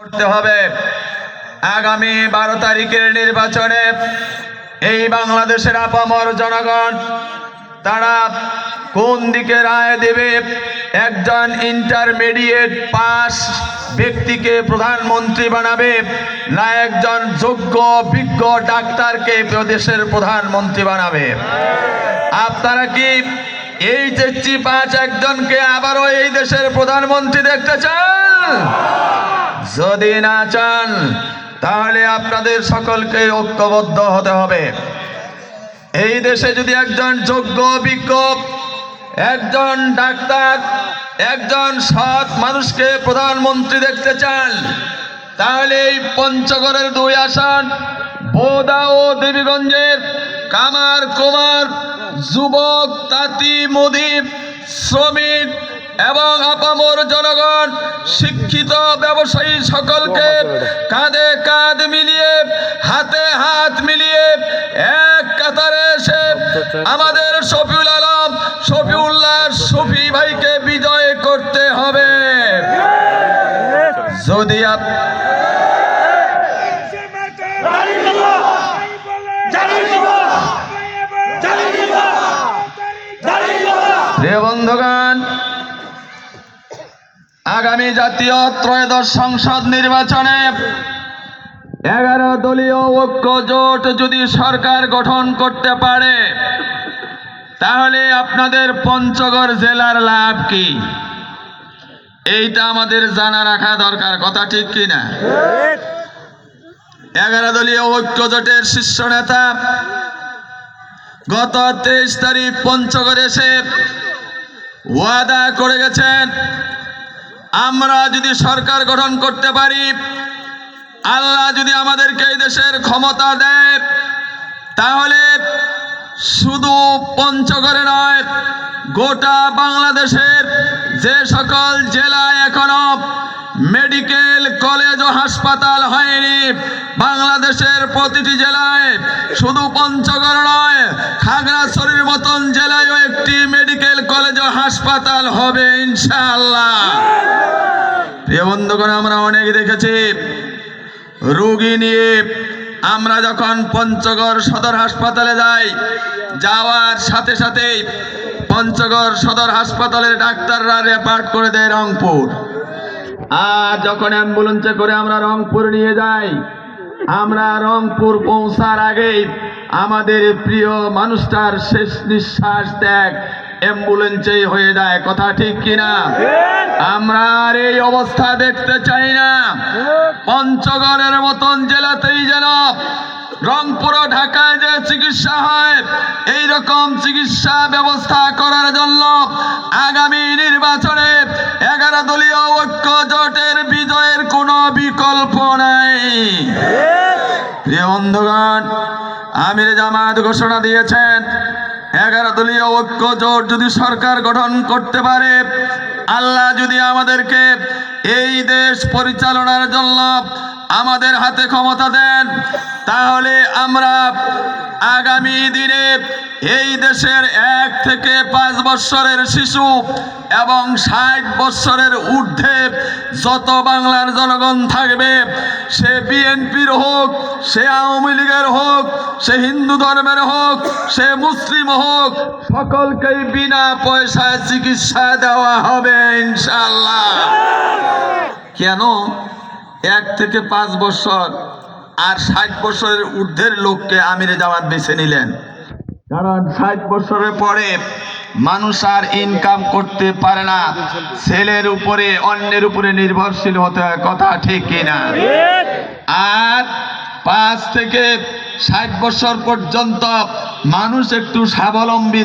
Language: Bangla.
করতে হবে। আগামী বারো তারিখের নির্বাচনে এই বাংলাদেশের আপামর জনগণ, তারা কোন দিকে রায় দেবে? একজন ইন্টারমিডিয়েট পাস ব্যক্তিকে প্রধানমন্ত্রী বানাবে না একজন যোগ্য, বিজ্ঞ ডাক্তারকে দেশের প্রধানমন্ত্রী বানাবে? আপনারা কি এই যে পাঁচ একজনকে আবারও এই দেশের প্রধানমন্ত্রী দেখতে চান? যদি না চান, তাহলে আপনাদের সকলকে ঐক্যবদ্ধ হতে হবে। এই দেশে যদি একজন যোগ্য বিজ্ঞ একজন ডাক্তার, একজন সৎ মানুষকে প্রধানমন্ত্রী দেখতে চান, তাহলে এই পঞ্চগড়ের দুই আসন বোদা ও দেবীগঞ্জের কামার কুমার, যুবক, তাঁতি মুদিব শ্রমিক এবং আপামর জনগণ শিক্ষিত ব্যবসায়ী সকলকে কাঁধে কাঁধ মিলিয়ে হাতে হাত মিলিয়ে এক কাতারে এসে আমাদের শফিউল আলম শফিউল্লাহ শফি ভাইকে বিজয় করতে হবে। যদি আপ বন্ধুগণ আগামী জাতীয় ত্রয়োদশ সংসদ নির্বাচনে এগারো দলীয় ঐক্য জোট যদি সরকার গঠন করতে পারে, তাহলে আপনাদের পঞ্চগড় জেলার লাভ কি? এইটা আমাদের জানা রাখা দরকার, কথা ঠিক কিনা এগারো দলীয় ঐক্য জোটের শীর্ষ নেতা গত তেইশ তারিখ পঞ্চগড় এসে ওয়াদা করে গেছেন আমরা যদি সরকার গঠন করতে পারি, আল্লাহ যদি আমাদেরকে এই দেশের ক্ষমতা দেয়, তাহলে শুধু পঞ্চগড়ে নয়, গোটা বাংলাদেশের যে সকল জেলায় এখনও মেডিকেল কলেজ ও হাসপাতাল হয়নি। বাংলাদেশের প্রতিটি জেলায় শুধু পঞ্চগড় নয়, খাগড়াছড়ির মতন জেলায়ও একটি মেডিকেল কলেজ ও হাসপাতাল হবে, ইনশাআল্লাহ। প্রিয় বন্ধুগণ, আমরা অনেক দেখেছি রোগী নিয়ে আমরা যখন পঞ্চগড় সদর হাসপাতালে যাই, যাওয়ার সাথে সাথেই পঞ্চগড় সদর হাসপাতালের ডাক্তাররা রেপার্ট করে দেয় রংপুর। আর যখন অ্যাম্বুলেন্সে করে আমরা রংপুর নিয়ে যাই, আমরা রংপুর পৌঁছার আগেই আমাদের প্রিয় মানুষটার শেষ নিঃশ্বাস ত্যাগ অ্যাম্বুলেন্সেই হয়ে যায়। কথা ঠিক কিনা? আমরা আর এই অবস্থা দেখতে চাই না। পঞ্চগড়ের মতন জেলাতেই যেন রংপুর ঢাকায় যে চিকিৎসা হয় এই রকম চিকিৎসা ব্যবস্থা করার জন্য প্রিয় বন্ধুগণ, আমির জামাত ঘোষণা দিয়েছেন, এগারো দলীয় ঐক্য জোট যদি সরকার গঠন করতে পারে, আল্লাহ যদি আমাদেরকে এই দেশ পরিচালনার জন্য আমাদের হাতে ক্ষমতা দেন, তাহলে আমরা আগামী দিনে এই দেশের এক থেকে পাঁচ বৎসরের শিশু এবং ষাট বৎসরের ঊর্ধ্বে যত বাংলার জনগণ থাকবে, সে বিএনপির হোক, সে আওয়ামী লীগের হোক, সে হিন্দু ধর্মের হোক, সে মুসলিম হোক, সকলকেই বিনা পয়সায় চিকিৎসা দেওয়া হবে ইনশাল্লাহ কেন? এক থেকে পাঁচ বছর আর ষাট বছরের ঊর্ধ্বের লোককে আমিরে জামাত বেছে নিলেন। কারণ ষাট বছরের পরে মানুষ আর ইনকাম করতে পারে না, ছেলের উপরে, অন্যের উপরে নির্ভরশীল হতে হয়, কথা ঠিক কিনা? আর পাঁচ থেকে ষাট বছর পর্যন্ত মানুষ একটু স্বাবলম্বী